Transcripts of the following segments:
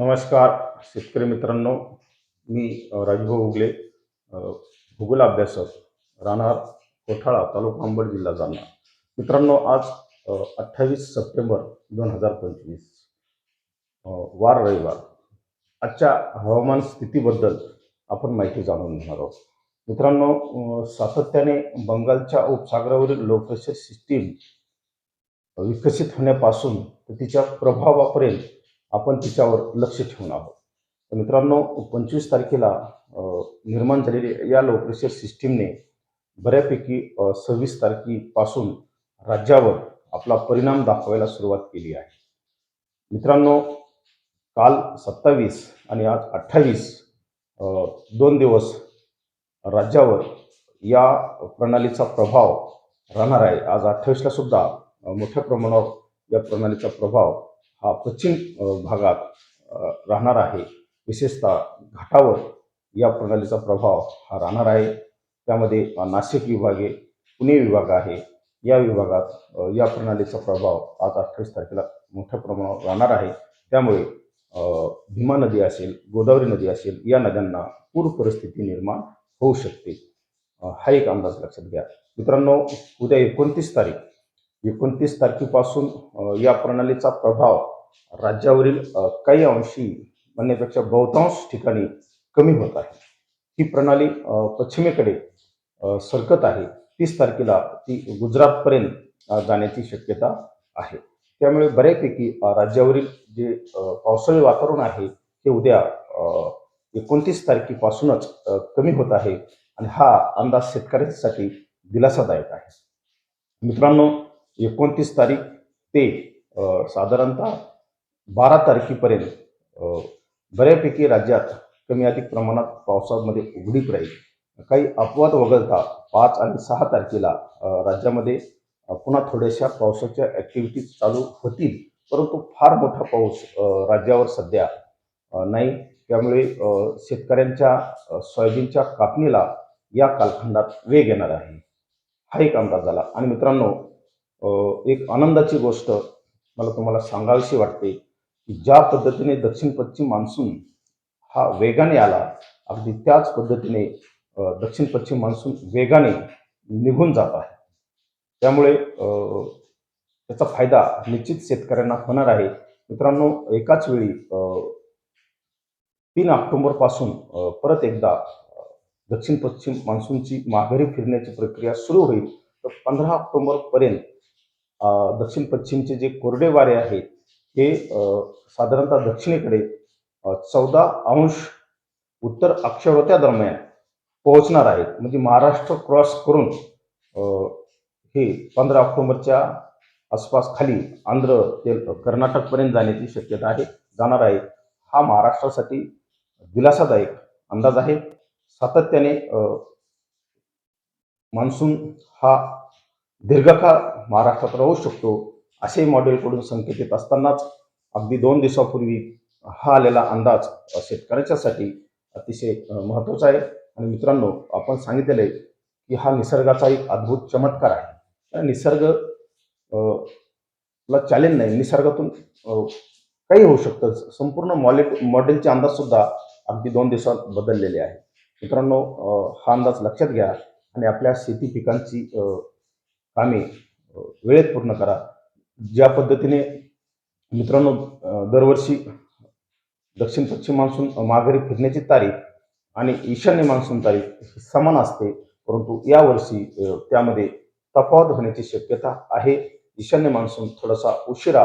नमस्कार शेतकरी मित्रांनो. मी राजभाऊ उगले भूगोल अभ्यासक राहणार कोठाळा तालुका अंबड जिल्हा जालना. मित्रांनो आज अठ्ठावीस सप्टेंबर दोन हजार पंचवीस वार रविवार. आजच्या हवामान स्थितीबद्दल आपण माहिती जाणून घेणार आहोत. मित्रांनो सातत्याने बंगालच्या उपसागरावरील लो प्रेशर सिस्टीम विकसित होण्यापासून तर तिच्या प्रभावापर्यंत आपण तिच्यावर लक्ष ठेवून आहोत. तर मित्रांनो पंचवीस तारखेला निर्माण झालेली या लो प्रेशर सिस्टीमने बऱ्यापैकी सव्वीस तारखेपासून राज्यावर आपला परिणाम दाखवायला सुरुवात केली आहे. मित्रांनो काल सत्तावीस आणि आज अठ्ठावीस दोन दिवस राज्यावर या प्रणालीचा प्रभाव राहणार आहे. आज अठ्ठावीसला सुद्धा मोठ्या प्रमाणावर या प्रणालीचा प्रभाव हा पश्चिम भागात राहणार आहे. विशेषतः घाटावर या प्रणालीचा प्रभाव हा राहणार आहे. त्यामध्ये नाशिक विभाग आहे पुणे विभाग आहे. या विभागात या प्रणालीचा प्रभाव आज अठ्ठावीस तारखेला मोठ्या प्रमाणावर राहणार आहे. त्यामुळे भीमा नदी असेल गोदावरी नदी असेल या नद्यांना पूर परिस्थिती निर्माण होऊ शकते. हा एक अंदाज लक्षात घ्या. मित्रांनो उद्या एकोणतीस तारीख एकोणतीस तारखेपासून या प्रणालीचा प्रभाव राज्यावरील काही अंशी म्हणण्यापेक्षा बहुतांश ठिकाणी कमी होत आहे. ही प्रणाली पश्चिमेकडे सरकत आहे. तीस तारखेला ती गुजरातपर्यंत जाण्याची शक्यता आहे. त्यामुळे बऱ्यापैकी राज्यावरील जे पावसाळी वातावरण आहे ते उद्या एकोणतीस तारखेपासूनच कमी होत आहे. आणि हा अंदाज शेतकऱ्यांसाठी दिलासादायक आहे. मित्रांनो एकोणतीस तारीख ते साधारणतः बारा तारखेपर्यंत बऱ्यापैकी राज्यात कमी अधिक प्रमाणात पावसामध्ये उघडीप राहील. काही अपवाद वगळता पाच आणि सहा तारखेला राज्यामध्ये पुन्हा थोड्याशा पावसाच्या ॲक्टिव्हिटीज चालू होतील. परंतु फार मोठा पाऊस राज्यावर सध्या नाही. त्यामुळे शेतकऱ्यांच्या सोयाबीनच्या कापणीला या कालखंडात वेग येणार आहे. हा एक अंदाज झाला. आणि मित्रांनो एक आनंदाची गोष्ट मला तुम्हाला सांगावीशी वाटते की ज्या पद्धतीने दक्षिण पश्चिम मान्सून हा वेगाने आला अगदी त्याच पद्धतीने दक्षिण पश्चिम मान्सून वेगाने निघून जात आहे. त्यामुळे त्याचा फायदा निश्चित शेतकऱ्यांना होणार आहे. मित्रांनो एकाच वेळी तीन ऑक्टोबरपासून परत एकदा दक्षिण पश्चिम मान्सूनची माघारी फिरण्याची प्रक्रिया सुरू होईल. तर पंधरा ऑक्टोबरपर्यंत दक्षिण पश्चिमचे जे कोरडे वारे आहेत ते साधारणतः दक्षिणेकडे चौदा अंश उत्तर अक्षवत्या दरम्यान पोहोचणार आहेत. म्हणजे महाराष्ट्र क्रॉस करून हे पंधरा ऑक्टोबरच्या आसपास खाली आंध्र ते कर्नाटकपर्यंत जाण्याची शक्यता आहे जाणार आहे. हा महाराष्ट्रासाठी दिलासादायक अंदाज आहे. सातत्याने मान्सून हा दीर्घकाळ महाराष्ट्रात राहू शकतो असे मॉडेलकडून संकेत येत असतानाच अगदी दोन दिवसापूर्वी हा आलेला अंदाज शेतकऱ्याच्यासाठी अतिशय महत्त्वाचा आहे. आणि मित्रांनो आपण सांगितलेलं आहे की हा निसर्गाचा एक अद्भुत चमत्कार आहे. निसर्ग ला चॅलेंज नाही. निसर्गातून काही होऊ शकतं. संपूर्ण मॉलेट मॉडेलचे अंदाजसुद्धा अगदी दोन दिवसात बदललेले आहे. मित्रांनो हा अंदाज लक्षात घ्या. आणि आपल्या शेती पिकांची कामे वेळेत पूर्ण करा. ज्या पद्धतीने मित्रांनो दरवर्षी दक्षिण पश्चिम मान्सून माघारी फिरण्याची तारीख आणि ईशान्य मान्सून तारीख समान असते परंतु यावर्षी त्यामध्ये तफावत होण्याची शक्यता आहे. ईशान्य मान्सून थोडासा उशिरा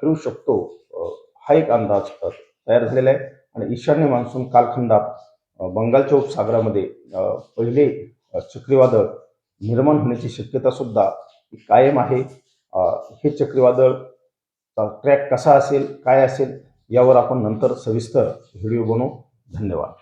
फिरू शकतो. हा एक अंदाज तयार झालेला आहे. आणि ईशान्य मान्सून कालखंडात बंगालच्या उपसागरामध्ये पहिले चक्रीवादळ निर्माण होण्याची शक्यता सुद्धा कायम आहे. हे चक्रीवादळ ट्रॅक कसा असेल काय असेल यावर आपण नंतर सविस्तर व्हिडिओ बनवू. धन्यवाद.